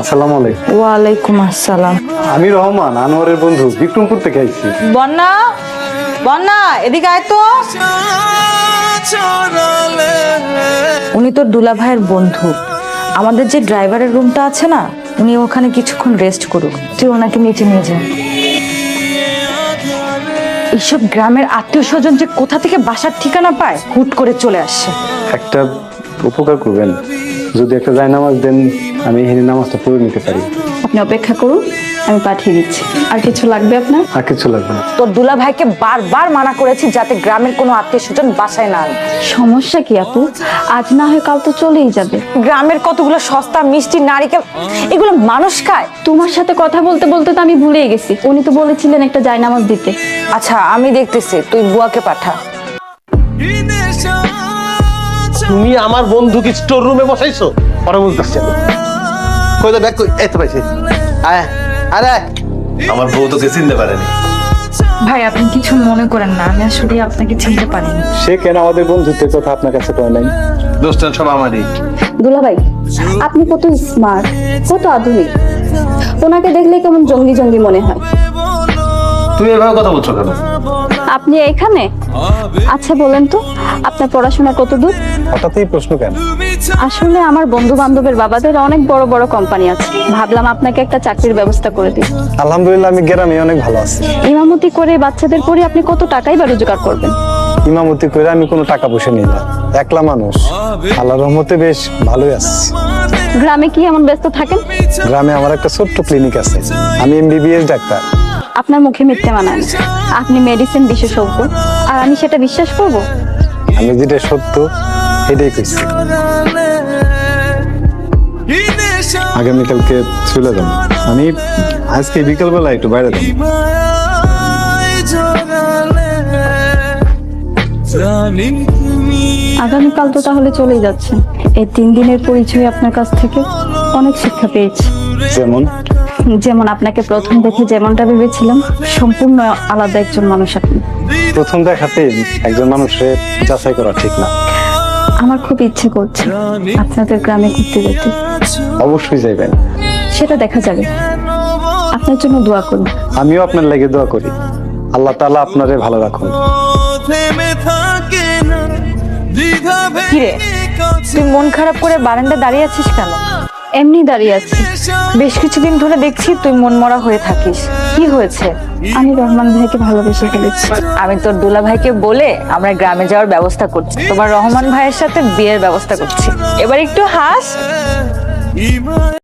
আসসালামু আলাইকুম। ওয়ালাইকুম আসসালাম। আমি রহমান আনোয়ারের বন্ধু বিক্রমপুর থেকে আইছি। বন্যা? বন্যা এদিকে আয় তো। উনি তোর দুলা ভাইয়ের বন্ধু। আমাদের যে ড্রাইভারের রুমটা আছে না উনি ওখানে কিছুক্ষণ রেস্ট করুক। তুই ওনাকে নিচে নিয়ে যা। এইসব গ্রামের আত্মীয় স্বজন যে কোথা থেকে বাসার ঠিকানা পায় হুট করে চলে আসছে একটা উপকার করবেন। যদি একটা জায়নামাজ দেন আমি এখানে নামাজটা পড়ে নিতে পারি। আপনি অপেক্ষা করুন আমি পাঠিয়ে দিচ্ছি। আর কিছু লাগবে আপনার? আর কিছু লাগবে না। তোর দুলা ভাইকে বারবার মানা করেছি যাতে গ্রামের কোনো আত্মীয় স্বজন বাসায় না আনে। সমস্যা কি আপু? আজ না হয় কাল তো চলেই যাবে। গ্রামের কতগুলো সস্তা মিষ্টি নারিকেল এগুলো মানুষ খায়? তোমার সাথে কথা বলতে বলতে তো আমি ভুলেই গেছি। উনি তো বলেছিলেন একটা জায়নামাজ দিতে। আচ্ছা আমি দেখতেছি তুই বুয়াকে পাঠা। তুমি আমার বন্ধুকে স্টোর রুমে বসাইছো? পরে বলতেছে কই তো ব্যাগ কই এই তো পাইছি। আয় আরে আমার বউ তোকে চিনতে পারেনি। ভাই আপনি কিছু মনে করেন না আমি আসলে আপনাকে চিনতে পারিনি। সে কেন আমাদের বন্ধুত্বের কথা আপনার কাছে কয় নাই? দোষটা সব আমারই। দুলাভাই আপনি কত স্মার্ট কত আধুনিক। ওনাকে দেখলে কেমন জঙ্গি জঙ্গি মনে হয়। তুমি এভাবে কথা বলছো কেন? আপনি এখানে? আচ্ছা বলেন তো আপনার পড়াশোনা কত দূর? হঠাৎই প্রশ্ন কেন? আসলে আমার বন্ধু বান্ধবের বাবাদের অনেক বড় বড় কোম্পানি আছে। ভাবলাম আপনাকে একটা চাকরির ব্যবস্থা করে দিই। আলহামদুলিল্লাহ আমি গ্রামে অনেক ভালো আছি। ইমামতি করে বাচ্চাদের পরে আপনি কত টাকাই বা রোজগার করবেন? ইমামতি করে আমি কোনো টাকা পয়সা নিই না। একলা মানুষ। আল্লাহ রহমতে বেশ ভালোই আছি। গ্রামে কি এমন ব্যস্ত থাকেন? গ্রামে আমার একটা ছোট্ট ক্লিনিক আছে। আমি এমবিবিএস ডাক্তার। আপনার মুখে মিথ্যে মানায় না আপনি মেডিসিন বিশেষজ্ঞ। আর আমি সেটা বিশ্বাস করব? আমি যেটা সত্য এটাই কইছি আগামীকালকে চলে যাব। আমি আজকে বিকালবেলা একটু বাইরে যাব। আগামীকাল তো তাহলে চলেই যাচ্ছেন এই তিন দিনের পরিচয় আপনার কাছ থেকে অনেক শিক্ষা পেয়েছি। যেমন? যেমন আপনাকে প্রথম দেখে যেমনটা ভেবেছিলাম সম্পূর্ণ আলাদা একজন মানুষ আপনি। প্রথম দেখাতে একজন মানুষের যাচাই করা ঠিক না। আমার খুব ইচ্ছে করছে আপনাদের গ্রামে ঘুরতে যেতে। অবশ্যই যাইবেন। সেটা দেখা যাবে। আপনার জন্য দোয়া করুন। আমিও আপনার লেগে দোয়া করি। আল্লাহ তাআলা আপনারে ভালো রাখুন। কিরে তুই মন খারাপ করে বারান্দায় দাঁড়িয়ে আছিস কেন? এমনি দাঁড়িয়ে আছি বেশ কিছুদিন ধরে দেখছি তুই মনমরা হয়ে থাকিস। কি হয়েছে? আমি রহমান ভাইকে ভালোবেসে ফেলেছি। আমি তোর দুলা ভাইকে বলে আমরা গ্রামে যাওয়ার ব্যবস্থা করছি। তোমার রহমান ভাইয়ের সাথে বিয়ের ব্যবস্থা করছি। এবার একটু হাস।